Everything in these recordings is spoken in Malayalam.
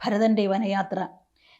ഭരതന്റെ വനയാത്ര.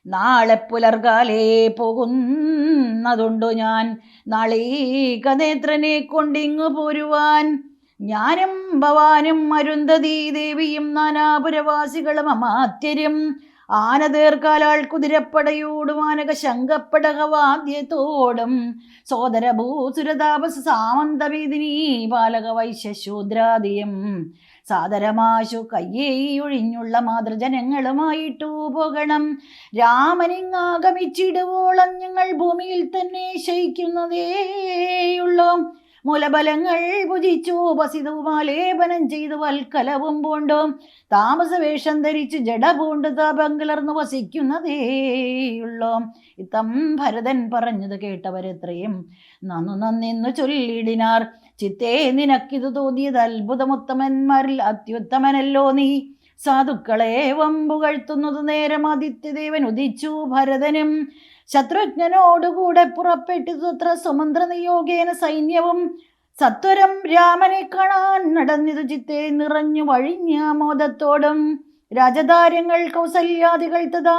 നാളെ പുലർകാലേ പോകുന്നതുണ്ടു ഞാൻ. നാളെ കനേത്രനെ കൊണ്ടിങ്ങു പോരുവാൻ. ഞാനും ഭവാനും അരുന്ധതി ദേവിയും നാനാപുരവാസികളും അമാത്യരും. ആനതേർക്കാലാൾ കുതിരപ്പടയോടും ആനക ശങ്കപ്പടകവാദ്യത്തോടും സോദരഭൂസുരതാപസ ഭൂസുരതാപസ സാമന്തവേദിനി ബാലക വൈശ്യശൂദ്രാദിയും സാദരമാശു കയ്യേയൊഴിഞ്ഞുള്ള മാതൃജനങ്ങളുമായിട്ടു പോകണം. രാമനിങ്ങാഗമിച്ചിടുവോളം ഞങ്ങൾ ഭൂമിയിൽ തന്നെ ശയിക്കുന്നതേയുള്ളൂ. മൂലബലങ്ങൾ ഭുജിച്ചു ഉപസിതവുമാലേപനം ചെയ്തു വൽക്കലവും പൂണ്ടും. താമസവേഷം ധരിച്ചു ജഡപൂണ്ട് താപം കലർന്നു വസിക്കുന്നതേയുള്ളൂ ഇത്തം ഭരതൻ പറഞ്ഞത് കേട്ടവരെത്രയും നന്നു നന്നിന്നു ചൊല്ലിടിനാർ. ചിത്തേ നിനക്കിതു തോന്നിയത് അത്ഭുതമുത്തമന്മാരിൽ അത്യുത്തമനല്ലോ നീ. സാധുക്കളെ വമ്പുകഴ്ത്തുന്നത് നേരം ആദിത്യദേവൻ ഉദിച്ചു ഭരതനും. ശത്രുഘ്നനോടുകൂടെ പുറപ്പെട്ടു തത്ര സുമന്ത്ര നിയോഗേന സൈന്യവും സത്വരം രാമനെ കാണാൻ നടന്നിതു ചിത്തെ നിറഞ്ഞു വഴിഞ്ഞ മോദത്തോടും. രാജധാര്യങ്ങൾ കൗസല്യാദികൾ തഥാ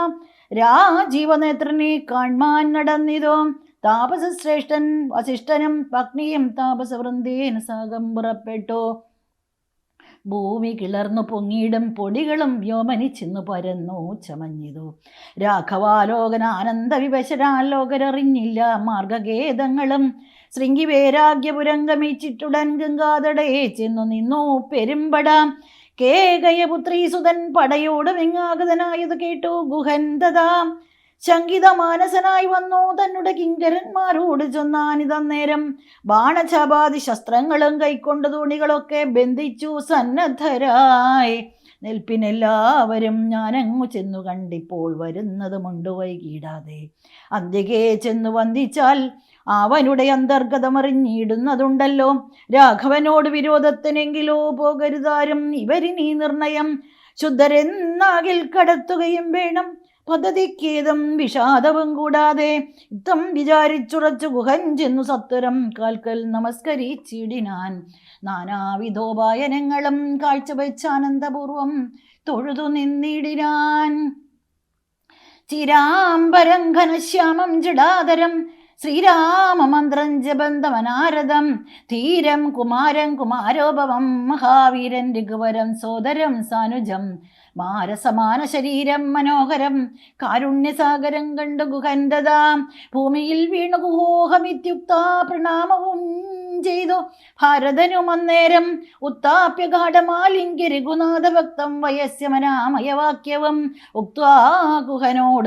രാജീവനേത്രനെ കാൺമാൻ നടന്നിതോ. താപസശ്രേഷ്ഠൻ വസിഷ്ഠനും പത്നിയും താപസവൃന്ദേന സാഗം പുറപ്പെട്ടു. ഭൂമി കിളർന്നു പൊങ്ങിയിടും പൊടികളും വ്യോമനിച്ചിന്നു പരന്നു ചമഞ്ഞിതു. രാഘവാലോകനാനന്ദ വിവശരാലോകരറിഞ്ഞില്ല മാർഗഗേദങ്ങളും. ശൃംഗി വൈരാഗ്യപുരം ഗമിച്ചിട്ടുടൻ ഗംഗാതടയെ ചെന്നു നിന്നു പെരുമ്പടാം. കേകയപുത്രീസുതൻ പടയോട് വിങ്ങാഗതനായത് കേട്ടു ശങ്കിത മാനസനായി വന്നു. തന്നുടെ കിങ്കരന്മാരോട് ചൊന്നാനിതന്നേരം ബാണചപാതി ശസ്ത്രങ്ങളും കൈക്കൊണ്ട തുണികളൊക്കെ ബന്ധിച്ചു സന്നദ്ധരായി. നിൽപ്പിനെല്ലാവരും ഞാനങ്ങു ചെന്നു കണ്ടിപ്പോൾ വരുന്നതുമുണ്ട് വൈകീടാതെ അന്തികെ ചെന്നു വന്ദിച്ചാൽ അവനുടെ അന്തർഗതമറിഞ്ഞിടുന്നതുണ്ടല്ലോ. രാഘവനോട് വിരോധത്തിനെങ്കിലോ പോകരുതാരും. ഇവരിനീ നിർണയം ശുദ്ധരെന്നാകിൽ കടത്തുകയും വേണം. പദ്ധതിക്കേതും വിഷാദവും കൂടാതെ ഇത്തം വിചാരിച്ചുറച്ചു ഗുഹൻ ചെന്നു സത്വരം കാൽക്കൽ നമസ്കരിച്ചിടിനാൻ. നാനാവിധോപായനങ്ങളും കാഴ്ചവെച്ചാനന്ദപൂർവം തൊഴുതു നിന്നിടിനാൻ. ചിരാംബരം ഘനശ്യാമം ജടാതരം ശ്രീരാമമന്ത്രം ജപന്തമനാരദം ധീരം കുമാരം കുമാരോപവം മഹാവീരൻ രഘുവരം സോദരം സാനുജം മാരസമാന ശരീരം മനോഹരം. കാരുണ്യസാഗരം കണ്ടു ഗുഹന്തതാം. ഭൂമിയിൽ വീണു ഗുഹോഹമിത്യുക്ത പ്രണാമവും. ചെയ്തു. ഭാരതനും അന്നേരം ഉത്താപ്യഗാഠമാലിംഗ്യ രഘുനാഥ ഭക്തം വയസ്യമനാമയവാക്യവും ഉക്വാ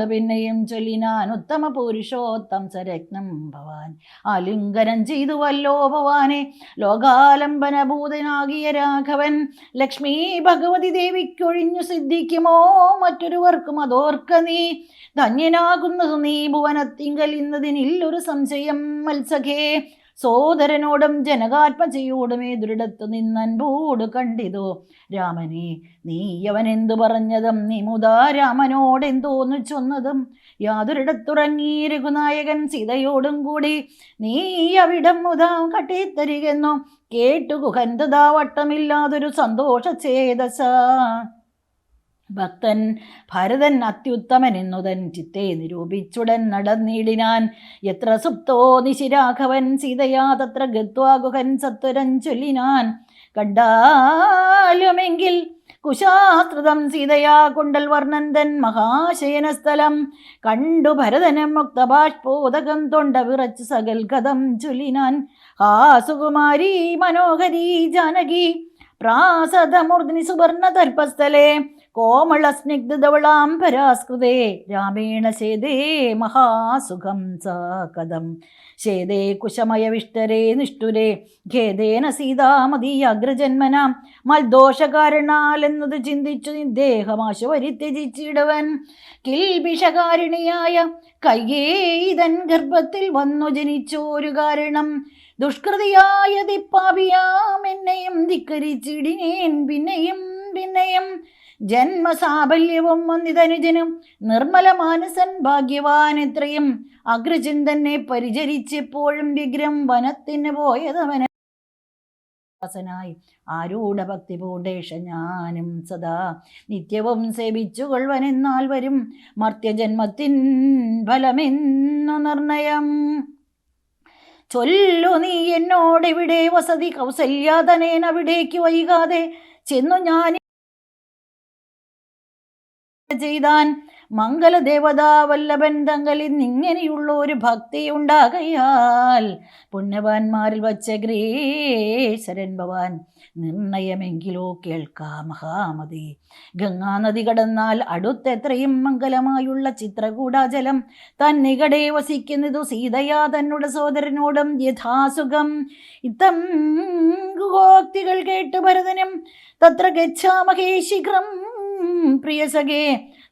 പിന്നെയും ചൊല്ലിനാൻ ഉത്തമ പുരുഷോത്തം സരത്നം ഭവാൻ. ആലിംഗനം ചെയ്തു വല്ലോ ഭവാനെ. ലോകാലംബനഭൂതനാകിയ രാഘവൻ ലക്ഷ്മി ഭഗവതി ദേവിക്കൊഴിഞ്ഞു സിദ്ധിക്കുമോ? മറ്റൊരുവർക്കും അതോർക്ക നീ. ധന്യനാകുന്നത് നീ ഭുവനത്തിങ്കൽ ഇന്നതിനില്ലൊരു സംശയം മത്സഖേ. സോദരനോടും ജനകാത്മജയോടുമേ ദൃഢത്തു നിന്നൻപോട് കണ്ടിതോ. രാമനെ നീ അവൻ എന്തു പറഞ്ഞതും? നീ മുതാ രാമനോട് എന്തോന്നു ചൊന്നതും? യാതൊരിടത്തുറങ്ങി രഘുനായകൻ സീതയോടും കൂടി നീ അവിടം മുതാ കട്ടിത്തരികെന്നു. കേട്ടു കുഹന്തതാ വട്ടമില്ലാതൊരു സന്തോഷചേതസ ഭക്തൻ ഭരതൻ അത്യുത്തമൻ എന്നുതൻ ചിത്തെ നിരൂപിച്ചുടൻ നടന്നീടിനാൻ എത്ര സുപ്തോ നിശിരാഘവൻ സീതയാ തത്ര ഗത്വാഗുഹൻ സത്വരൻ ചൊല്ലിനാൻ. കണ്ടാലുമെങ്കിൽ കുശാസ്ത്രതം സീതയാ കുണ്ടൽ വർണന്തൻ മഹാശയനസ്ഥലം. കണ്ടു ഭരതനം മുക്തബാഷ്പോതകം തൊണ്ട വിറച്ച് സകൽ കഥം ചൊല്ലിനാൻ. ഹാ സുകുമാരി മനോഹരി ജാനകി പ്രാസദമൂർദിനി സുവർണ തൽപസ്ഥലേ കോമള സ്നിഗ്ധവളാംബരാസ്കൃതേ രാമേണ ശേതേ മഹാസുഖം സാകഥം കഥം. കുശമയവിഷ്ടരേ നിഷ്ഠുരേ ഖേദേന സീതാമതി മൽദോഷകാരണാലെന്നത് ചിന്തിച്ചു നിദ്ദേഹമാശു പരിത്യജിച്ചിടവൻ കിൽബിഷകാരിണിയായ കയ്യേതൻ ഗർഭത്തിൽ വന്നു ജനിച്ചോരു കാരണം. ദുഷ്കൃതിയായ ദിപ്പാപിയാം എന്നെയും ധിക്കരിച്ചിടിനേൻ പിന്നെയും പിന്നെയും ജന്മസാഫല്യവും വന്നിതനുജനും നിർമ്മല മാനസൻ ഭാഗ്യവാൻ എത്രയും. അഗ്രചിന്തനെ പരിചരിച്ചെപ്പോഴും വിഗ്രം വനത്തിന് പോയതവന. ദാസനായി ആരൂഢ ഭക്തി പൂണ്ടേഷ ഞാനും സദാ നിത്യവും സേവിച്ചുകൊള്ളുവനെന്നാൽ വരും മർത്യജന്മത്തിൻ ഫലമെന്നു നിർണയം. ചൊല്ലു നീ എന്നോടെവിടെ വസതി കൗസല്യാതനേൻ അവിടേക്ക് വൈകാതെ ചെന്നു ഞാൻ ചെയ്താൻ മംഗലദേവതാ വല്ലഭൻ തങ്ങളിൽ നിങ്ങനെയുള്ള ഒരു ഭക്തി ഉണ്ടാകയാൽ പുണ്യവാന്മാരിൽ വച്ച ഗ്രേശരൻ ഭവാൻ നിർണയമെങ്കിലോ കേൾക്കാം മഹാമതി. ഗംഗാനദി കടന്നാൽ അടുത്തെത്രയും മംഗലമായുള്ള ചിത്രകൂടാജലം താൻ നികടെ വസിക്കുന്നതു സീതയാ തന്നുടെ സോദരനോടും യഥാസുഖം. ഇത്തം ഗുഹോക്തികൾ കേട്ട് ഭരതനും തത്ര ഗച്ഛാമഹേ ശീഘ്രം പ്രിയസഖേ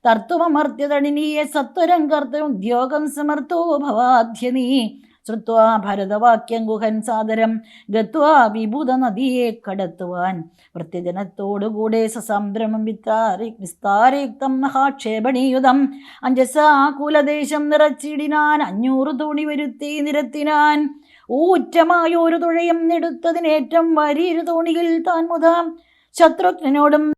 തർത്തുമർത്യതണിനീയ സത്വരം കർത്ത ഉദ്യോഗം സമർത്ഥോ ഭവാധ്യ നീ. ശ്രുത്വാ ഭരതവാക്യം ഗുഹൻ സാദരം ഗത്വാ വിഭുത നദിയെ കടത്തുവാൻ. പ്രത്യജനത്തോടുകൂടെ സസംഭ്രമം വിത്താരി വിസ്താരയുക്തം മഹാക്ഷേപണീയുതം. അഞ്ജസാ കുലദേശം നിറച്ചിടിനാൻ അഞ്ഞൂറ് തുണി വരുത്തി നിരത്തിനാൻ. ഊറ്റമായൊരു തുഴയും നെടുത്തതിനേറ്റം വരിയിരു തോണിയിൽ താൻ മുതാം. ശത്രുഘ്നോടും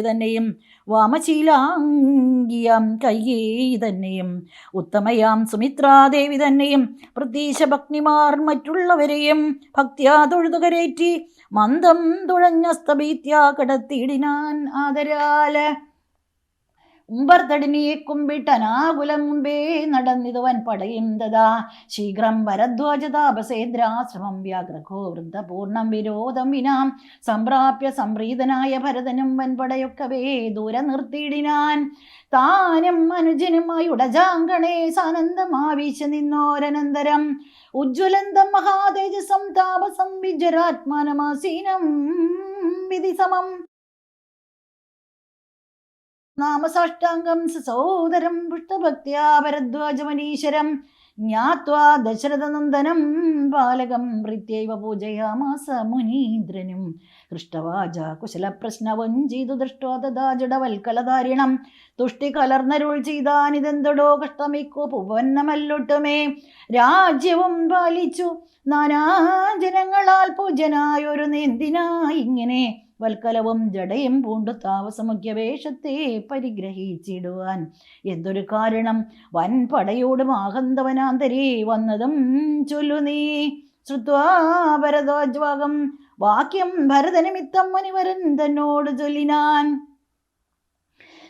തന്നെയും വാമശീലാംഗിയാം കയ്യേ തന്നെയും ഉത്തമയാം സുമിത്രാദേവി തന്നെയും പ്രതീശഭക്തിമാർ മറ്റുള്ളവരെയും ഭക്തിയാ തൊഴുതുകരേറ്റി മന്ദം തുഴഞ്ഞ സ്തഭീത്യാ കടത്തിയിടിനാൻ ആദരാൽ. ഉമ്പർത്തടിനിയെ കുമ്പിട്ടനാകുലം മുമ്പേ നടന്നിതുവൻ പടയും ദദാ ശീഘ്രം ഭരദ്വാജതാപസേന്ദ്രാശ്രമം വ്യാഗ്രഹോ വൃദ്ധപൂർണം വിരോധം വിനാം. സംപ്രാപ്യ സംപ്രീതനായ ഭരതനും വൻപടയൊക്കവേ ദൂരെ നിർത്തിയിടിനാൻ. താനും അനുജനുമായി ഉടജാങ്കണേ സാനന്ദമാവീശ നിന്നോരനന്തരം. ഉജ്ജ്വലന്തം മഹാതേജസം താപസം വിജരാത്മാനമാസീനം വിധി സമം നാമസാഷ്ടാംഗം സസോദരം പുഷ്ടഭക്തിയാ ഭരദ്വാജമനീശ്വരം ജ്ഞാത്വാ ദശരഥനന്ദനം ബാലകം പ്രീത്യൈവ പൂജയാമാസ മുനീന്ദ്രനും ഹൃഷ്ടവാച കുശലപ്രശ്നവും ചെയ്തു ദൃഷ്ട്വാ തഥാ ജഡവൽക്കലധാരിണം തുഷ്ടി കലർന്നരുൾ ചെയ്താനിതെന്തടോ കഷ്ടമിക്കോ പുവന്നമല്ലൊട്ടുമേ രാജ്യവും പാലിച്ചു നാനാജനങ്ങളാൽ പൂജനായൊരു നേന്തിനായി ഇങ്ങനെ വൽക്കലവും ജടയും പൂണ്ടു താമസമുഖ്യ വേഷത്തെ പരിഗ്രഹിച്ചിടുവാൻ. എന്തൊരു കാരണം? വൻ പടയോടും ആഹന്തവനാന്തരേ വന്നതും ചൊല്ലു നീ. ശ്രുത്വാ വാക്യം ഭരതനിമിത്തം മുനിവരൻ തന്നോട് ചൊല്ലിനാൻ.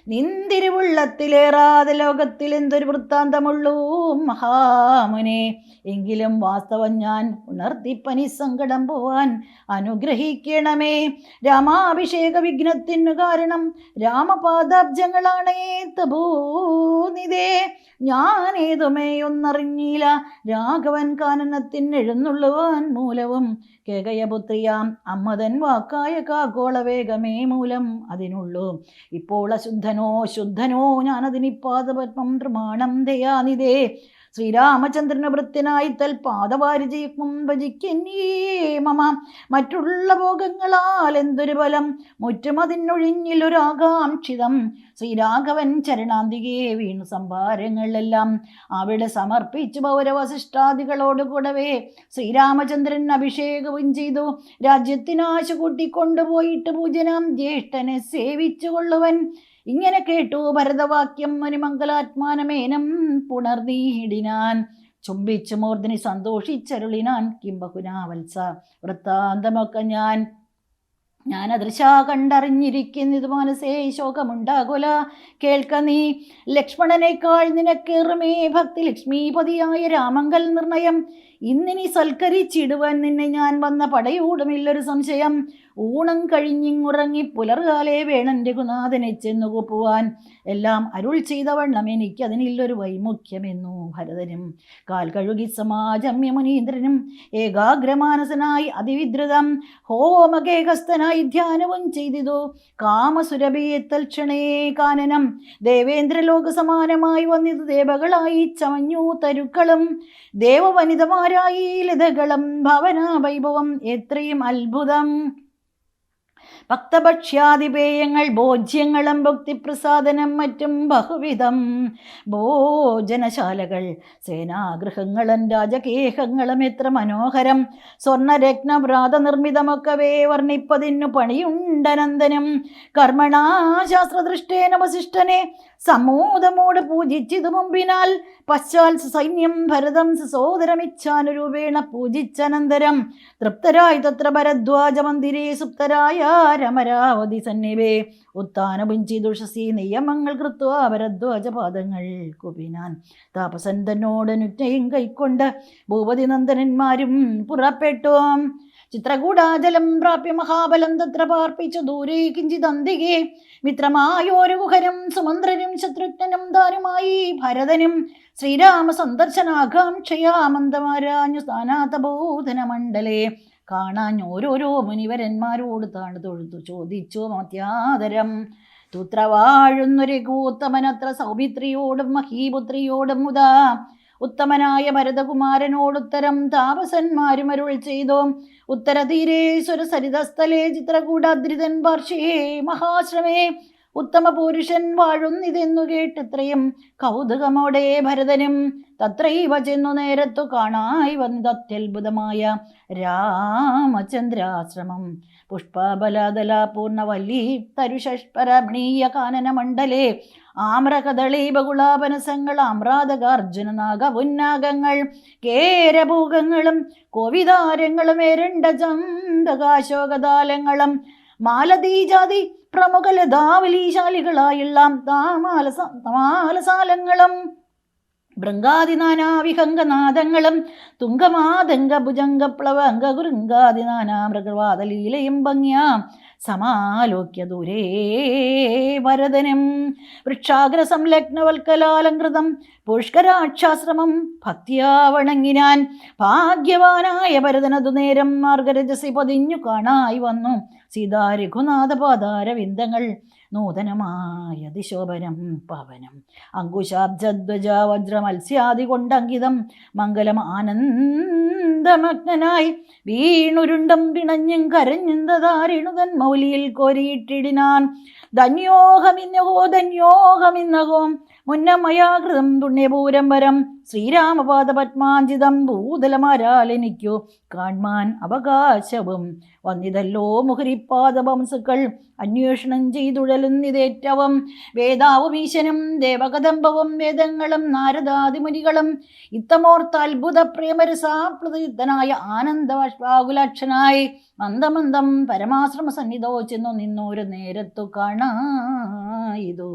നിന്തിരുവുള്ളത്തിലേറാതെ ലോകത്തിൽ എന്തൊരു വൃത്താന്തമുള്ളൂ? മഹാമുനെ എങ്കിലും വാസ്തവം ഞാൻ ഉണർത്തിപ്പനി സങ്കടം പോവാൻ അനുഗ്രഹിക്കണമേ. രാമാഭിഷേക വിഘ്നത്തിനു കാരണം രാമപാദാബ്ജങ്ങളാണേ തഭൂനിതേ ഞാൻ ഏതുമേയൊന്നറിഞ്ഞില്ല രാഘവൻ കാനനത്തിന് എഴുന്നള്ളുവാൻ മൂലവും കേകയപുത്രിയാം അമ്മതൻ വാക്കായ കാക്കോള വേഗമേ മൂലം അതിനുള്ളൂ. ഇപ്പോൾ അശുദ്ധനോ ശുദ്ധനോ ഞാനതിനിപ്പാദപത്മം പ്രമാണം ദയാനിതേ ശ്രീരാമചന്ദ്രന് വൃത്തിനായി തൽ തൽപാദവാരിജയും ഭജിക്കന്നേ മമ. മറ്റുള്ള ഭോഗങ്ങളാൽ എന്തൊരു ബലം മുറ്റുമതിനൊഴിഞ്ഞിലൊരാകാംക്ഷിതം. ശ്രീരാഘവൻ ചരണാന്തികേ വീണു സംഭാരങ്ങളെല്ലാം അവിടെ സമർപ്പിച്ചു പൗരവശിഷ്ടാദികളോടുകൂടവേ ശ്രീരാമചന്ദ്രൻ അഭിഷേകവും ചെയ്തു. രാജ്യത്തിനാശ കൂട്ടിക്കൊണ്ടുപോയിട്ട് പൂജനം ജ്യേഷ്ഠനെ സേവിച്ചു കൊള്ളുവൻ. ഇങ്ങനെ കേട്ടു ഭരതവാക്യം മുനിമംഗലാത്മാനമേനം പുണർനീടിനാൻ ചുംബിച്ചു മൂർധനി സന്തോഷിച്ചരുളിനാൻ കിംബഹുനാവത്സ. വൃത്താന്തമൊക്കെ ഞാൻ ഞാൻ അദൃശ കണ്ടറിഞ്ഞിരിക്കുന്നത് മനസ്സേ ശോകമുണ്ടാകുല. കേൾക്ക നീ. ലക്ഷ്മണനേക്കാൾ നിനക്കേറുമേ ഭക്തി. ലക്ഷ്മീപതിയായ രാമങ്കൽ നിർണയം. ഇന്നിനി സൽക്കരിച്ചിടുവാൻ നിന്നെ ഞാൻ വന്ന പടയൂടുമില്ലൊരു സംശയം. ഊണം കഴിഞ്ഞിങ്ങുറങ്ങി പുലർകാലേ വേണം രഘുനാഥനെ ചെന്നു കൊപ്പുവാൻ. എല്ലാം അരുൾ ചെയ്ത വണ്ണം എനിക്കതിനില്ലൊരു വൈമുഖ്യമെന്നു ഭരതനും. കാൽ കഴുകി സമാജമ്യ മുനീന്ദ്രനും ഏകാഗ്രമാനസനായി അതിവിദ്രുതം. ഹോമകേഹസ്ഥനായി ധ്യാനവും ചെയ്തിതു. കാമസുരഭിയെ തൽക്ഷണേ കാനനം. ദേവേന്ദ്രലോകസമാനമായി സമാനമായി വന്നിതു. ദേവകളായി ചമഞ്ഞു തരുക്കളും. ദേവവനിതമാരായി ലതകളും ഭവന വൈഭവം എത്രയും അത്ഭുതം. ഭക്തഭക്ഷ്യാതിപേയങ്ങൾ ഭോജ്യങ്ങളും ഭക്തിപ്രസാദനം മറ്റും ബഹുവിധം. ഭോജനശാലകൾ സേനാഗൃഹങ്ങളും രാജകേഹങ്ങളും എത്ര മനോഹരം. സ്വർണരത്നവ്രാത നിർമ്മിതമൊക്കവേ വർണിപ്പതിനു പണിയുണ്ടനന്ദനം കർമ്മണാ ശാസ്ത്രദൃഷ്ടേന വസിഷ്ഠനെ സമൂതമോട് പൂജിച്ചിതു മുമ്പിനാൽ പശ്ചാൽ സൈന്യം ഭരതം സസോദരമിച്ഛാനുരൂപേണ പൂജിച്ചനന്തരം. തൃപ്തരായി തത്ര ഭരദ്വാജ മന്ദിരേ സുപ്തരായ രമരാവതി സന്നിവേ ഉത്താനപുഞ്ചിദുഷസി നിയമങ്ങൾ കൃത്വ ഭരദ്വാജ പാദങ്ങൾ കുപിനാൻ. താപസൻ തന്നോടനുറ്റയും കൈക്കൊണ്ട് ഭൂപതി നന്ദനന്മാരും പുറപ്പെട്ടു. ചിത്രകൂടാജലം പ്രാപ്യ മഹാബലം തത്ര പാർപ്പിച്ചു ദൂരെ കിഞ്ചിതന്തികെ മിത്രമായോരു ഗുഹരം സുമന്ത്രനും ശത്രുഘ്നും താനുമായി ഭരതനും ശ്രീരാമ സന്ദർശനാകാംക്ഷയാ മന്ദമാരാഞ്ഞു സ്ഥാനാതബോധന മണ്ഡലേ കാണാൻ ഓരോരോ മുനിവരന്മാരോട് താണ് തൊഴുതു. ചോദിച്ചു മത്യാദരം തുത്ര വാഴുന്നൊരു കൂത്തമനത്ര സൗമിത്രിയോടും മഹീപുത്രിയോടും മുതാ ഉത്തമനായ ഭരതകുമാരനോടുത്തരം താപസന്മാരും അരുൾ ചെയ്തു. ഉത്തരതീരേശ്വര സരിതസ്ഥലേ ചിത്രകൂടാദ്രിതൻ പാർശ്വേ മഹാശ്രമേ ഉത്തമ പുരുഷൻ വാഴുന്നിതെന്നു കേട്ടിത്രയും കൗതുകമോടെ ഭരതനും തത്രൈവ ചെന്നു നേരത്തു കാണായി വന്നത് അത്യത്ഭുതമായ രാമചന്ദ്രാശ്രമം. പുഷ്പബലാദല പൂർണവല്ലി തരുഷഷ്പരമണീയ കാനന മണ്ഡലേ ആമ്രകദളി ബകുളാപനസങ്ങൾ നാഗ നാഗപുന്നാഗങ്ങൾ കേരഭൂഗങ്ങളും കോവിതാരങ്ങളും എരണ്ട ചന്തകാശോകതാലങ്ങളും മാലതീജാതി പ്രമുഖ ലതാവലീശാലികളായുള്ള താമാലസ താമാലസാലങ്ങളും ഭൃങ്കാതിനാനാവിഹംഗനാദങ്ങളും തുങ്കമാതംഗ ഭുജംഗ പ്ലവംഗ ഗുരുങ്കാതിനാനാ മൃഗവാദലീലയും ഭംഗ്യാം സമാലോക്യ ദൂരേ വരദനം. വൃക്ഷാഗ്ര സംലഗ്നവൽക്കലാലങ്കൃതം പുഷ്കരാക്ഷാശ്രമം ഭക്തിയാ വണങ്ങിനാൻ ഭാഗ്യവാനായ ഭരതനതു നേരം മാർഗരജസി പതിഞ്ഞു കാണായി വന്നു. സീതാ രഘുനാഥപാദാരവിന്ദങ്ങൾ നൂതനമായ ദിശോപരം പവനം. അങ്കുശാബ്ജധ്വജ വജ്രമത്സ്യാദി കൊണ്ടങ്കിതം മംഗലം ആനന്ദമഗ്നായി വീണുരുണ്ടം പിണഞ്ഞും കരഞ്ഞുന്തതാരിണുതൻ മൗലിയിൽ കോരിയിട്ടിടിനാൻ. ധന്യോഹമിന്നഹോ ധന്യോഹമിന്നഹോ മുന്നമയാകൃതം പുണ്യപൂരം വരം. ശ്രീരാമപാദ പത്മാഞ്ചിതം ഭൂതലമാരാലെനിക്കു കാൺമാൻ അവകാശവും. വന്നിതല്ലോ മുഹരിപ്പാദ വംസുക്കൾ അന്വേഷണം ചെയ്തുഴലുന്നിതേറ്റവും വേദാവും ഈശനും ദേവകദംബവും വേദങ്ങളും നാരദാതിമുനികളും ഇത്തമോർത്ത അത്ഭുത പ്രേമരസാപ്രതീതനായ ആനന്ദവാകുലാക്ഷനായി മന്ദമന്ദം പരമാശ്രമ സന്നിധോ ചെന്നു നിന്നൊരു നേരത്തു കാണായിതോ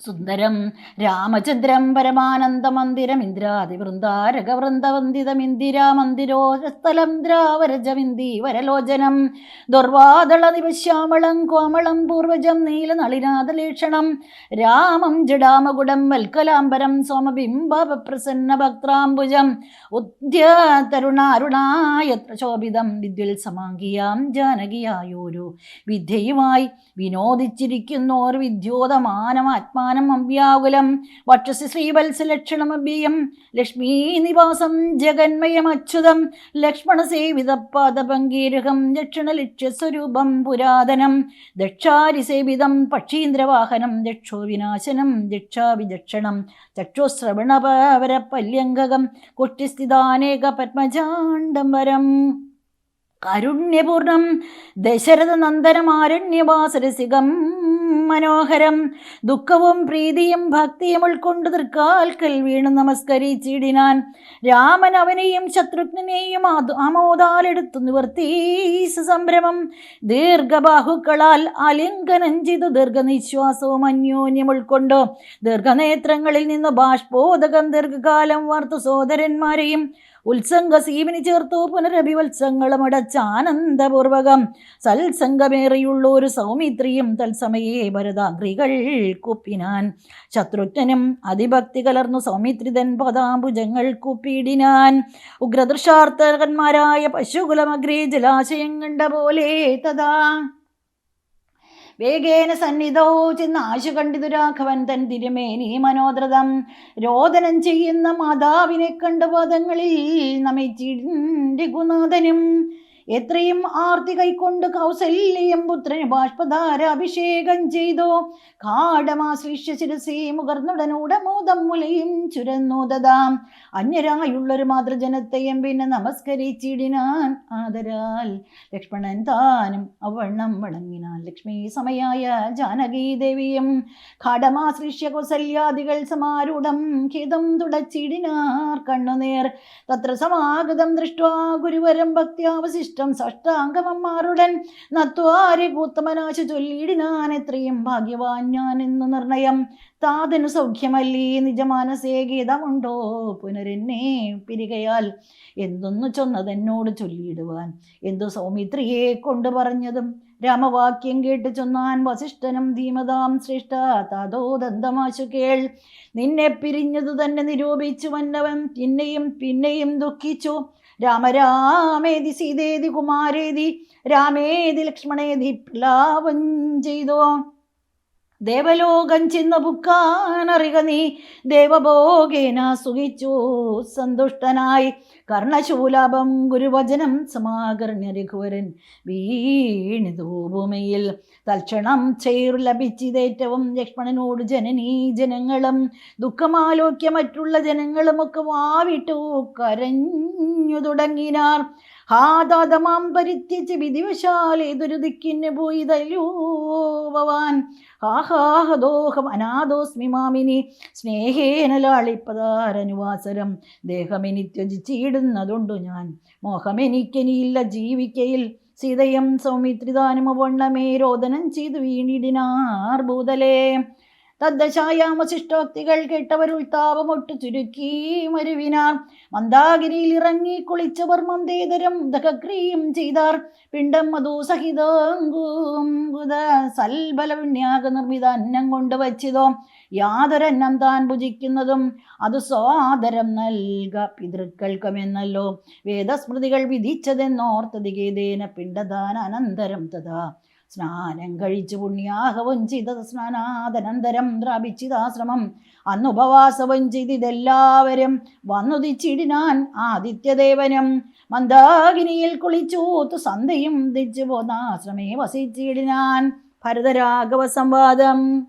സുന്ദരം രാമചന്ദ്രം പരമാനന്ദ മന്ദിരം ഇന്ദ്രാതിവൃന്ദാരക വൃന്ദവന്ദിതമിന്ദിരാ മന്ദിരോസ്ഥലം ദ്രാവരജമിന്ദി വരലോചനം ദുർവാദള നിവശ്യാമളം കോമളം പൂർവജം നീലനളിനാഥലീക്ഷണം രാമം ജഡാമകുടം വൽക്കലാംബരം സോമബിംബപ്രസന്ന ഭക്രാംബുജം ഉദ്യതരുണാരുണായത്ര ശോഭിതം വിദ്യുൽ സമാംഗിയാം ജാനകിയായോരു വിദ്യയുമായി വിനോദിച്ചിരിക്കുന്നോർ വിദ്യോതമാനം ആത്മാനം അമ്പ്യാകുലം വക്ഷസി ശ്രീവത്സലക്ഷണമഭ്യം ലക്ഷ്മീ നിവാസം ജഗന്മയമച്യുതം ലക്ഷ്മണസേവിതപാദപങ്കീരകം ദക്ഷിണലക്ഷ്യസ്വരൂപം പുരാതനം. ദക്ഷാരിസേവിതം പക്ഷീന്ദ്രവാഹനം ദക്ഷോ വിനാശനം ദക്ഷാവിദക്ഷണം ചക്ഷുശ്രവണപരപല്യംഗകം കുട്ടിസ്ഥിതാനേക പത്മജാണ്ടംബരം കാരുണ്യപൂർണം ദശരഥ നന്ദനമാരണ്യവാസരസികം മനോഹരം. ദുഃഖവും പ്രീതിയും ഭക്തിയും ഉൾക്കൊണ്ട് തൃക്കാൽക്കൽ വീണു നമസ്കരിച്ചിടിനാൻ. രാമൻ അവനെയും ശത്രുഘ്നെയും ആമോദാലെടുത്തു നിവർത്തി സംരമം ദീർഘബാഹുക്കളാൽ ആലിംഗനം ചെയ്തു ദീർഘനിശ്വാസവും അന്യോന്യം ഉൾക്കൊണ്ട്. ദീർഘനേത്രങ്ങളിൽ നിന്ന് ബാഷ്പോദകം ദീർഘകാലം വാർത്തു സോദരന്മാരെയും ഉത്സംഗ സീമിനി ചേർത്തു പുനരഭിവത്സങ്ങളും അടച്ചാനന്ദപൂർവകം സത്സംഗമേറിയുള്ള ഒരു സൗമിത്രിയും തത്സമയേ ഭരതാഗ്രികൾ കുപ്പിനാൻ. ശത്രുഘ്നും അതിഭക്തി കലർന്നു സൗമിത്രിതൻ പദാംബുജങ്ങൾ കുപ്പിടിനാൻ ഉഗ്രദൃശാർത്ഥകന്മാരായ പശുകുലമഗ്രേ ജലാശയം കണ്ട പോലെ തഥാ വേഗേന സന്നിധോ ചെന്ന് ആശു കണ്ടിതു രാഘവൻ തൻ തിരുമേനി മനോദ്രതം രോദനം ചെയ്യുന്ന മാതാവിനെ കണ്ട പദങ്ങളിൽ നമിച്ചിടികുനാഥനും എത്രയും ആർത്തി കൈക്കൊണ്ട് കൗസല്യം പുത്രന് ബാഷ്പധാര അഭിഷേകം ചെയ്തു. കാടമാശ്ലിഷ്യ ശിരസേ മുകർന്നുടനൂടമോദം മുലയും അന്യരായുള്ള അന്യരായുള്ളൊരു മാതൃജനത്തെയും പിന്നെ നമസ്കരിച്ചിടിനാൻ ആദരാൽ. ലക്ഷ്മണൻ താനും അവണ്ണം വണങ്ങിനാൻ ലക്ഷ്മി സമയായ ജാനകീദേവിയും കാടമാശ്ലിഷ്യ കൗസല്യാദികൾ സമാരൂഢം ഖേദം തുടച്ചിടിനാർ കണ്ണുനേർ. തത്ര സമാഗതം ദൃഷ്ട്വാ ഗുരുവരം ഭക്തിയാവശിഷ്ടം സഷ്ടാംഗമന്മാരുടൻ നത്വാരി കൂത്തമനാശു ചൊല്ലിയിടിനാൻ എത്രയും ഭാഗ്യവാൻ ഞാൻ എന്ന് നിർണയം. താതനു സൗഖ്യമല്ലേ നിജമാനസേ ഗീതമുണ്ടോ പുനരെന്നെ പിരികയാൽ എന്തൊന്നു ചൊന്നതെന്നോട് ചൊല്ലിയിടുവാൻ? എന്തു സൗമിത്രിയെ കൊണ്ട് പറഞ്ഞതും? രാമവാക്യം കേട്ട് ചൊന്നാൻ വസിഷ്ഠനും ധീമതാം ശ്രേഷ്ഠ താതോ ദന്തമാശു കേൾ. നിന്നെ പിരിഞ്ഞതു തന്നെ നിരൂപിച്ചു വന്നവൻ പിന്നെയും പിന്നെയും ദുഃഖിച്ചു. രാമരാമേതി സീതേതി കുമാരേതി രാമേതി ലക്ഷ്മണേതി പ്ലാവം ചെയ്തു? ദേവലോകം ചെന്ന് ബുക്കാനറിക നീ. ദേവഭോഗേന സുഖിച്ചു സന്തുഷ്ടനായി. കർണശൂലാപം ഗുരുവചനം സമാകർണ്യ രഘുവരൻ വീണിതൂഭൂമിയിൽ തൽക്ഷണം ചേർ ലഭിച്ചതേറ്റവും ലക്ഷ്മണനോട് ജനനീ ജനങ്ങളും ദുഃഖമാലോക്യ മറ്റുള്ള ജനങ്ങളുമൊക്കെ വാവിട്ടു കരഞ്ഞു തുടങ്ങിനാർ. ഹാദാതമാം പരിത്യച്ച് വിധിവശാൽ പോയി തല്ലൂ ഭവാൻ. ആഹാഹദോഹം അനാഥോസ്മി മാമിനി സ്നേഹേന ലാളിപ്പതാരനുവാസരം. ദേഹമെനി ത്യജിച്ചിടുന്നതുണ്ടു ഞാൻ. മോഹമെനിക്കനിയില്ല ജീവിക്കയിൽ. സീതയം സൗമിത്രിദാനമ വണ്ണമേ രോദനം ചെയ്തു വീണിടിനാർ ഭൂതലേ. തദ്ദശായാമശിഷ്ടോക്തികൾ കേട്ടവരുൾ താപമൊട്ടു ചുരുക്കി മരുവിനാർ. മന്ദാഗിരിയിൽ ഇറങ്ങി കുളിച്ചവർ മന്ദേതരം ദഹക്രിയും ചെയ്താർ. പിണ്ടം മധു സഹിതങ്കുത സൽബല വിണ്യാക നിർമ്മിത അന്നം കൊണ്ട് വച്ചിതോ. യാതൊരന്നം താൻ ഭുജിക്കുന്നതും അത് സ്വാദരം നൽക പിതൃക്കൾക്കുമെന്നല്ലോ. വേദസ്മൃതികൾ വിധിച്ചതെന്നോർത്തതികേതേന പിണ്ടദാന അനന്തരം തഥാ. സ്നാനം കഴിച്ചു പുണ്യാഹവും ചെയ്തത് സ്നാനാദനന്തരം പ്രാപിച്ചിതാശ്രമം അന്ന് ഉപവാസവും ചെയ്തിതെല്ലാവരും വന്നുദിച്ചിടിനാൻ ആദിത്യദേവനും. മന്ദാകിനിയിൽ കുളിച്ചൂത്ത് സന്ധ്യയും തിച്ചു പോന്നാശ്രമേ വസിച്ചിടിനാൻ. ഭരതരാഘവ സംവാദം.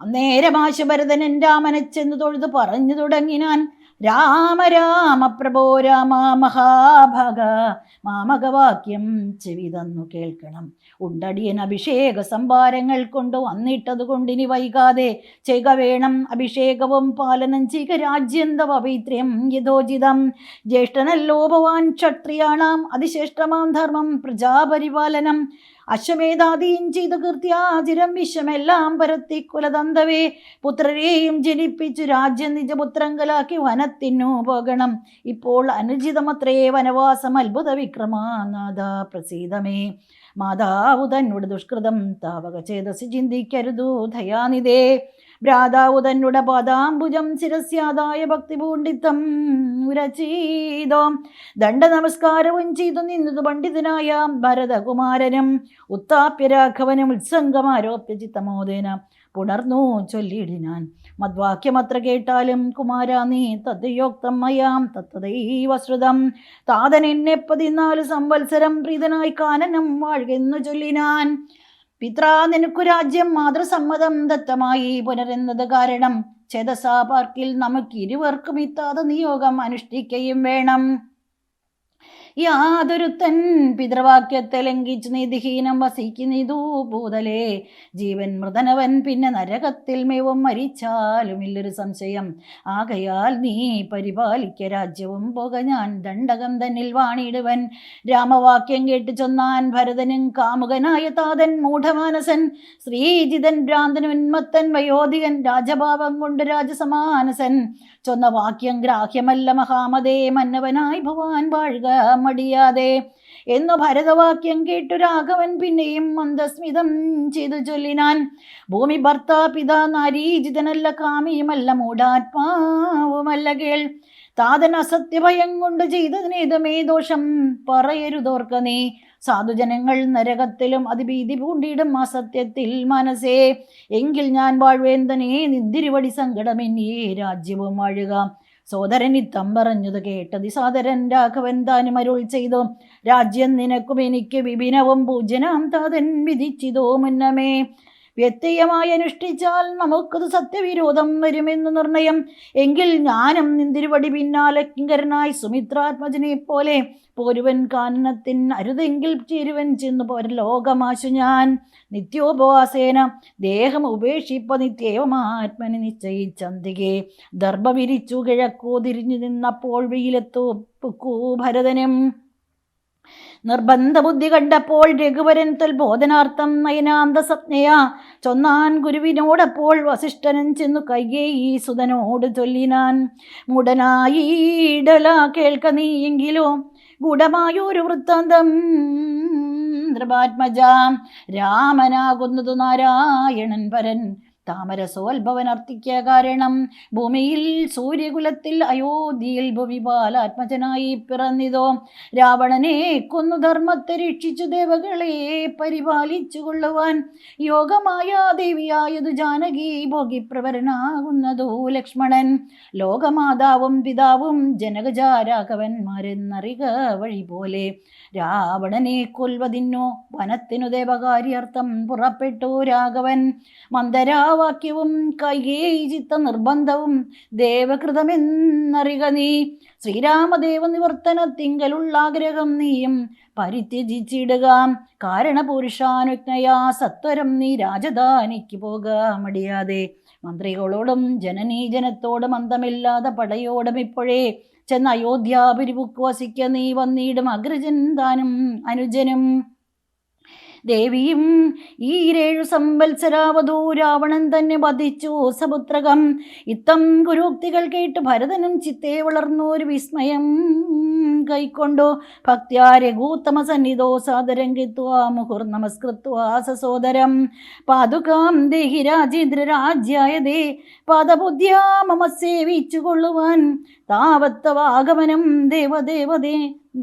അന്നേരമാശ ഭരതനൻ രാമനെ ചെന്ന് തൊഴുത് പറഞ്ഞു തുടങ്ങിനാൻ. രാമ രാമ പ്രഭോ രാമ മഹാഭഗ. മാമകവാക്യം ചെവി തന്നു കേൾക്കണം. ഉണ്ടടിയൻ അഭിഷേക സംഭാരങ്ങൾ കൊണ്ട് വന്നിട്ടത് കൊണ്ടിനി വൈകാതെ ചെയ്ക വേണം അഭിഷേകവും പാലനം ചെയ്യുക രാജ്യന്ത പവിത്രം യഥോചിതം. ജ്യേഷ്ഠനല്ലോ ഭവാൻ ക്ഷത്രിയാണാം അതിശ്രേഷ്ഠമാം ധർമ്മം പ്രജാപരിപാലനം. അശ്വമേധാദീൻ ചെയ്തു കീർത്തിയാചിരം വിശ്വമെല്ലാം പരത്തി കുലതന്തവേ. പുത്രരെയും ജനിപ്പിച്ചു രാജ്യം നിജപുത്രങ്കലാക്കി വനത്തിനു പോകണം. ഇപ്പോൾ അനുചിതമത്രേ വനവാസം അത്ഭുത വിക്രമാനാഥ പ്രസീതമേ. മാതാവു തന്നോട് ദുഷ്കൃതം താവക ചേതസ് ചിന്തിക്കരുതു ദയാനിതേ ഭ്രാതാവ് തന്നുടെ പാദാംബുജം ശിരസ്യാതായ ഭക്തി പൂണ്ടിത്തം ഉരചീതോ. ദണ്ഡ നമസ്കാരവും ചെയ്തു നിന്നത് പണ്ഡിതനായ ഭരതകുമാരനും ഉത്താപ്യരാഘവനും ഉത്സംഗമാരോപ്യ ചിത്തമോദേന. പുണർന്നു ചൊല്ലിയിടിനാൻ. മദ്വാക്യമത്ര കേട്ടാലും കുമാര നീ തദ്യോക്തം മയാം തത്തദൈവ ശ്രുതം താതൻ എന്നെ പതിനാല് സംവത്സരം പ്രീതനായി കാനനം വാഴുകെന്നു ചൊല്ലിനാൻ. പിത്രാ നിനക്കു രാജ്യം മാതൃസമ്മതം ദത്തമായി പുനരുന്നത് കാരണം. ചേതസാ പാർക്കിൽ നമുക്ക് ഇരുവർക്കും ഇത്താത നിയോഗം അനുഷ്ഠിക്കുകയും വേണം. യാതൊരുത്തൻ പിതൃവാക്യത്തെ ലംഘിച്ച് നീതിഹീനം വസിക്കുന്നിതൂ ഭൂതലേ. ജീവൻ മൃതനവൻ പിന്നെ നരകത്തിൽ മേവും മരിച്ചാലും ഇല്ലൊരു സംശയം. ആകയാൽ നീ പരിപാലിക്ക രാജ്യവും പുക ഞാൻ ദണ്ഡകം തന്നിൽ വാണിടുവൻ. രാമവാക്യം കേട്ട് ചൊന്നാൻ ഭരതനും കാമുകനായ താതൻ മൂഢമാനസൻ. ശ്രീജിതൻ ഭ്രാന്തൻ ഉന്മത്തൻ വയോധികൻ രാജഭാവം കൊണ്ട് രാജസമാനസൻ. ചൊന്ന വാക്യം ഗ്രാഹ്യമല്ല മഹാമതേ മന്നവനായി ഭവാൻ വാഴുക മടിയാതെ. എന്നു ഭരതവാക്യം കേട്ടു രാഘവൻ പിന്നെയും മന്ദസ്മിതം ചെയ്തു ചൊല്ലിനാൻ. ഭൂമി ഭർത്താ പിതാ നാരീജിതനല്ല കാമിയുമല്ല മൂടാത്മാവുമല്ല കേൾ. താതൻ അസത്യഭയം കൊണ്ട് ചെയ്തതിനേതുമേ ദോഷം പറയരുതോർക്ക നീ. സാധുജനങ്ങൾ നരകത്തിലും അതിഭീതി പൂണ്ടിടും സത്യത്തിൽ മനസ്സേ. എങ്കിൽ ഞാൻ വാഴ്വേന്തനേ നിന്തിരുവടി സങ്കടമെന്നേ രാജ്യവും വാഴുക. സോദരൻ ഇത്തം പറഞ്ഞത് കേട്ടതി സാദരൻ രാഘവൻ താനും അരുൾ ചെയ്തു. രാജ്യം നിനക്കും എനിക്ക് വിഭിനവും പൂജനാം താതൻ വിധിച്ചിതോ മുന്നമേ. വ്യത്യയമായി അനുഷ്ഠിച്ചാൽ നമുക്കത് സത്യവിരോധം വരുമെന്ന് നിർണയം. എങ്കിൽ ഞാനും നിന്തിരുവടി പിന്നാലെ കിങ്കരനായി സുമിത്രാത്മജനെ പോലെ പോരുവൻ കാനനത്തിൻ അരുതെങ്കിൽ ചേരുവൻ ചെന്നു പോര ലോകമാശു ഞാൻ. നിത്യോപവാസേന ദേഹം ഉപേക്ഷിപ്പ നിത്യേവമാത്മനെ നിശ്ചയിച്ചന്തികെ ദർഭ വിരിച്ചു കിഴക്കോ തിരിഞ്ഞു നിന്നപ്പോൾ വെയിലെത്തു ഭരതനും. നിർബന്ധ ബുദ്ധി കണ്ടപ്പോൾ രഘുവരൻ തൽ ബോധനാർത്ഥം നയനാന്ത സജ്ഞയ ചൊന്നാൻ ഗുരുവിനോടപ്പോൾ വസിഷ്ഠനൻ ചെന്നു കയ്യേയി സുതനോട് ചൊല്ലിനാൻ. മുടനായിടല കേൾക്ക നീയെങ്കിലോ ഗുഢമായൊരു വൃത്താന്തം രാമനാകുന്നതു നാരായണൻ പരൻ താമരസോത്ഭവനർത്തിക്ക കാരണം. ഭൂമിയിൽ സൂര്യകുലത്തിൽ അയോധ്യയിൽ ഭൂമിപാലാത്മജനായി പിറന്നിതോ. രാവണനെ കൊന്നു ധർമ്മത്തെ രക്ഷിച്ചു ദേവകളെ പരിപാലിച്ചു കൊള്ളുവാൻ. യോഗമായ ദേവിയായതു ജാനകി ഭോഗിപ്രവരനാകുന്നതോ ലക്ഷ്മണൻ. ലോകമാതാവും പിതാവും ജനകജാരാഘവന്മാരെന്നറിക വഴി പോലെ. രാവണനെ കൊൽവതിന്നു. വനത്തിനു ദേവകാര്യർത്ഥം പുറപ്പെട്ടു രാഘവൻ. മന്ദരാവാക്യവും കൈകേയി ചിത്ത നിർബന്ധവും ദേവകൃതമെന്നറിക നീ. ശ്രീരാമദേവ നിവർത്തനത്തിങ്കലുള്ള ആഗ്രഹം നീയും പരിത്യജിച്ചിടുക. കാരണപുരുഷാനുജ്ഞയാ സത്വരം നീ രാജധാനിക്ക് പോകാമടിയാതെ മന്ത്രികളോടും ജനനീജനത്തോടും അന്തമില്ലാതെ പടയോടും ഇപ്പോഴേ ചെന്ന് അയോധ്യാപുരിപുക്ക് വസിക്ക നീ വന്നിടും അഗ്രജൻ താനും അനുജനും. ദേവിയും ഈരേഴു സംവത്സരാവധൂ രാവണൻ തന്നെ വധിച്ചു. സപുത്രകം ഇത്തം ഗുരുക്തികൾ കേട്ട് ഭരതനും ചിത്തേ വളർന്നു. ഒരു വിസ്മയം കൈക്കൊണ്ടു ഭക്ത്യാ രഘൂത്തമ സന്നിധോ സാദരം കിത്വാ മുഹുർ നമസ്കൃത്വാ സസോദരം പാതുകാം ദേഹി രാജേന്ദ്ര രാജ്യായ ദേ പാദബുദ്ധ്യാ മമ സേവിച്ചു കൊള്ളുവാൻ താവത്തവാഗമനം ദേവദേവദേ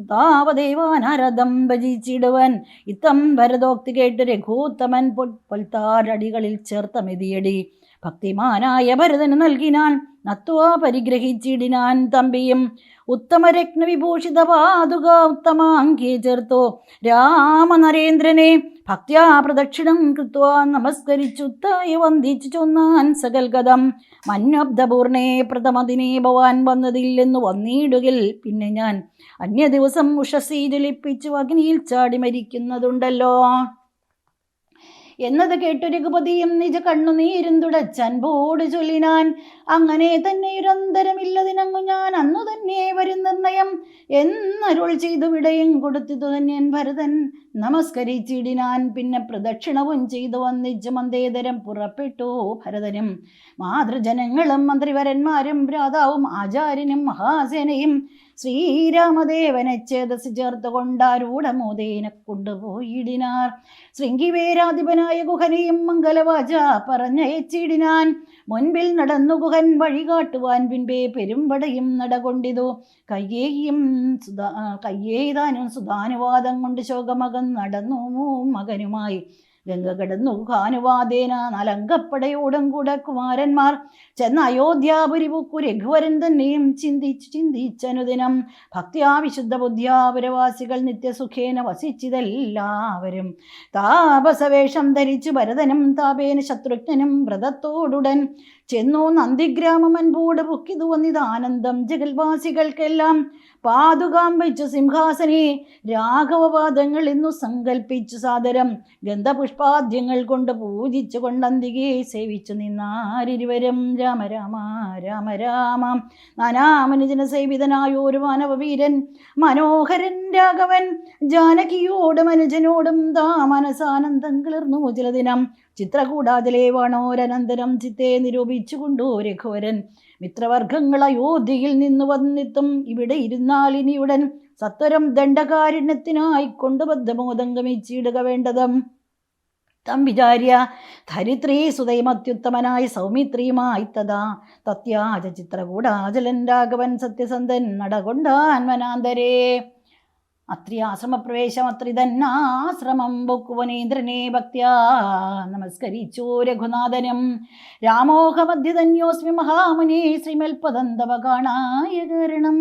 താവദേവാനരഥം ഭജിച്ചിടുവൻ. ഇത്തം ഭരതോക്തി കേട്ട് രഘൂത്തമൻ പൊൽത്താരടികളിൽ ചേർത്ത മെതിയടി. ഭക്തിമാനായ ഭരതന് നൽകിനാൻ നത്വാ പരിഗ്രഹിച്ചിടിനാൻ തമ്പിയും. ഉത്തമരത്നവിഭൂഷിത പാതുക ഉത്തമാങ്കേ ചേർത്തു. രാമനരേന്ദ്രനെ ഭക്ത്യാ പ്രദക്ഷിണം കൃത്വാ നമസ്കരിച്ചുത്തായ വന്ദിച്ചു ചൊന്നാൻ സകൽഗതം. മന്യബ്ദപൂർണേ പ്രഥമദിനെ ഭവാൻ വന്നതില്ലെന്നു വന്നിടുകിൽ. പിന്നെ ഞാൻ അന്യ ദിവസം ഉഷസീ ജ്വലിപ്പിച്ചു അഗ്നിയിൽ ചാടി മരിക്കുന്നതുണ്ടല്ലോ. എന്നത് കേട്ടു രഘുപതിയും നിജ കണ്ണുനീരും തുടച്ചൻപോട് ചൊല്ലിനാൻ. അങ്ങനെ തന്നെ നിരന്തരമില്ലതിനങ്ങു ഞാൻ. അന്നു തന്നെ വരും നിർണയം. എന്നരുൾ ചെയ്തു വിടയും കൊടുത്തിതു തന്നെ ഭരതൻ. നമസ്കരിച്ചിടിനാൻ. പിന്നെ പ്രദക്ഷിണവും ചെയ്തു വന്നിച്ച് മന്ദേതരം പുറപ്പെട്ടു ഭരതനും മാതൃജനങ്ങളും മന്ത്രിവരന്മാരും ഭ്രാതാവും ആചാര്യനും മഹാസേനയും ശ്രീരാമദേവനെ ചേതസ് ചേർത്ത് കൊണ്ടാരൂഢമോദേനെ കൊണ്ടുപോയിടിനാർ ശൃംഗിവേരാധിപനായ ഗുഹനെയും മംഗലവാച പറഞ്ഞയച്ചിടിനാൻ. മുൻപിൽ നടന്നു ഗുഹൻ വഴി കാട്ടുവാൻ പിൻപേ പെരുമ്പടയും നടകൊണ്ടിതു. കയ്യേയും സുധാ കയ്യേതാനും സുധാനുവാദം കൊണ്ട് ശോകമകൻ നടന്നു മകനുമായി. ഗംഗ കടന്നു ഖാനുവാദേന നലങ്കപ്പടയോടും കൂടെ കുമാരന്മാർ. ചെന്ന അയോധ്യാപുരിപൂക്കു രഘുവരൻ തന്നെയും ചിന്തിച്ചു ചിന്തിച്ചനുദിനം ഭക്തിയാ വിശുദ്ധ ബുദ്ധ്യാപുരവാസികൾ നിത്യസുഖേന വസിച്ചിതെല്ലാവരും. താപസവേഷം ധരിച്ചു ഭരതനും താപേന ശത്രുഘ്നും വ്രതത്തോടുടൻ ചെന്നു നന്ദിഗ്രാമം അൻപോട് പൊക്കിതു വന്നിതാനന്ദം. ജഗൽവാസികൾക്കെല്ലാം പാതുകാം വെച്ചു സിംഹാസനെ രാഘവപാദങ്ങൾ ഇന്നു സങ്കൽപ്പിച്ചു സാദരം. ഗന്ധപുഷ്പാദ്യങ്ങൾ കൊണ്ട് പൂജിച്ചു കൊണ്ടന്തികെ സേവിച്ചു നിന്നാരിരുവരും. രാമ രാമ രാമ രാമ. നാനാമനുജന സേവിതനായൊരു മാനവവീരൻ മനോഹരൻ രാഘവൻ. ജാനകിയോടും അനുജനോടും താ മനസാനന്ദം കിളിർന്നു ചിലദിനം. ചിത്രകൂടാതിലെ വണോരനന്തരം ചിത്തെ നിരൂപിച്ചുകൊണ്ടു രഘുവരൻ. മിത്രവർഗങ്ങൾ അയോധ്യയിൽ നിന്ന് വന്നെത്തും. ഇവിടെ ഇരുന്നാൽ ഇനിയുടൻ സത്വരം ദണ്ഡകാരുണ്യത്തിനായി കൊണ്ടുബദ്ധമോദം ഗമിച്ചിടുക വേണ്ടതും. തം വിചാര്യ ധരിത്രീ സുതൈമത്യുത്തമനായി സൗമിത്രീമായി തഥാ. തത്യാജ ചിത്രകൂടാചലൻ രാഘവൻ സത്യസന്ധൻ നടകൊണ്ടാൻവനാന്തരേ അത്രി ആശ്രമപ്രവേശം അത്രി തന്നാശ്രമം ബുക്കുവനേന്ദ്രനെ ഭക്തിയ. നമസ്കരിച്ചു രഘുനാഥനം. രാമോഹമധ്യതന്യോസ്മി മഹാമുനി ശ്രീമൽപദന്തവ കാണായ കാരണം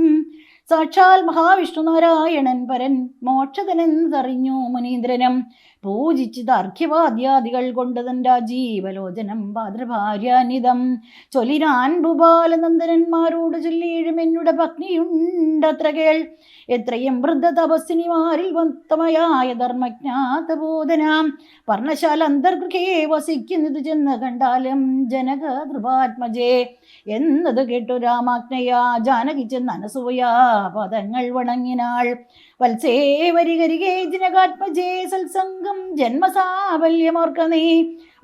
സാക്ഷാൽ മഹാവിഷ്ണു നാരായണൻ പരൻ മോക്ഷതനെന്നറിഞ്ഞു മുനീന്ദ്രനം. പൂജിച്ചിത് അർഘ്യവാദ്യാദികൾ കൊണ്ട് തന്റെ ജീവലോചനം ഭാദ്രഭാര്യാനിതം ചൊലിരാൻ ഭൂപാലനന്ദനന്മാരോട് ചൊല്ലിയിഴും എന്നുടെ പത്നിയുണ്ടത്ര കേൾ. എത്രയും വൃദ്ധ തപസ്സിനിമാരിൽ വത്തമയായ ധർമ്മജ്ഞാതബോധനാം. പർണശാല അന്തർഗൃഹേ വസിക്കുന്നത് ചെന്ന് കണ്ടാലും ജനക ധ്രുവാത്മജേ എന്നത് കേട്ടു രാമാജ്ഞയാ ജാനകി ചെന്ന് അനസൂയാ പദങ്ങൾ വണങ്ങിനാൾ. വത്സേ വരികരികേ ജനകാത്മജേ സത്സംഗം ജന്മസാഫല്യമോർക്ക നീ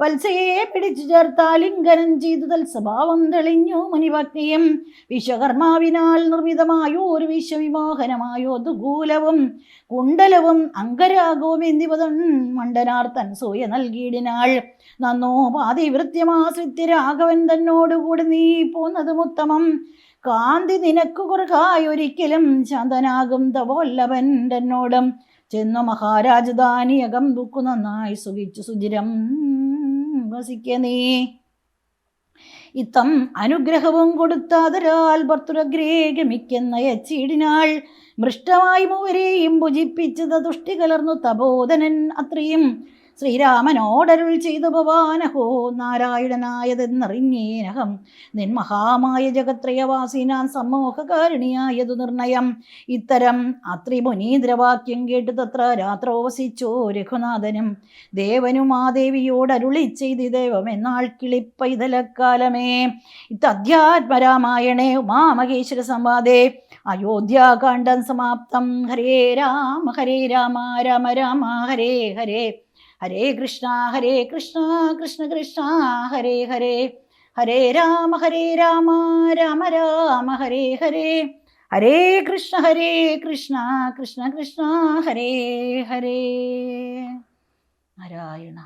വത്സയെ പിടിച്ചു ചേർത്താലിംഗനം ചെയ്തു തൽ സ്വഭാവം തെളിഞ്ഞു മുനിഭക്തിയും. വിശ്വകർമാവിനാൽ നിർമ്മിതമായോ ഒരു വിശ്വവിമോഹനമായോ ദുകൂലവും കുണ്ടലവും അങ്കരാഗവും എന്നിവതൻ മണ്ഡനാർത്ഥൻ സൂയ നൽകിയിടിനാൾ. നന്നോ പാതിവൃത്യമാശ്രിത്യ രാഘവൻ തന്നോടുകൂടി നീ പോന്നതും ഉത്തമം. കാന്തി നിനക്കു കുറുകായി ഒരിക്കലും ശാന്തനാകും തവോല്ലവൻ എന്നോടും ചെന്നു മഹാരാജധാനിയകം ദുഃഖു നന്നായി സുഖിച്ചു സുചിരം വസിക്ക നീ. ഇത്തം അനുഗ്രഹവും കൊടുത്താതരാൽ ഭർത്തുരഗ്രേ ഗമിക്കുന്ന യച്ചീടിനാൾ മൃഷ്ടമായി മൂവരെയും ഭുജിപ്പിച്ചത് തുഷ്ടി കലർന്നു തപോധനൻ അത്രയും. ശ്രീരാമനോടരുൾ ചെയ്തു ഭവാനഹോ നാരായണനായതെന്നറിഞ്ഞേനഹം. നിൻ മഹാമായ ജഗത്രയവാസിനാൻ സമൂഹകാരിണിയായതു നിർണയം. ഇത്തരം അത്രി മുനീന്ദ്രവാക്യം കേട്ട് തത്ര രാത്രോവസിച്ചോ രഘുനാഥനും. ദേവനും ആ ദേവിയോട് അരുളി ചെയ്തി ദൈവം എന്നാൾ കിളിപ്പൈതലക്കാലമേ. ഇത്തധ്യാത്മരാമായണേ ഉമാമഹേശ്വര സംവാദേ. അയോധ്യാകാണ്ഡം സമാപ്തം. ഹരേ രാമ ഹരേ രാമ രാമ രാമ ഹരേ ഹരേ. ഹരേ കൃഷ്ണ ഹരേ കൃഷ്ണ കൃഷ്ണ കൃഷ്ണ ഹരേ ഹരേ. ഹരേ രാമ ഹരേ രാമ രാമ രാമ ഹരേ ഹരേ. ഹരേ കൃഷ്ണ ഹരേ കൃഷ്ണ കൃഷ്ണ കൃഷ്ണ ഹരേ ഹരേ. നാരായണ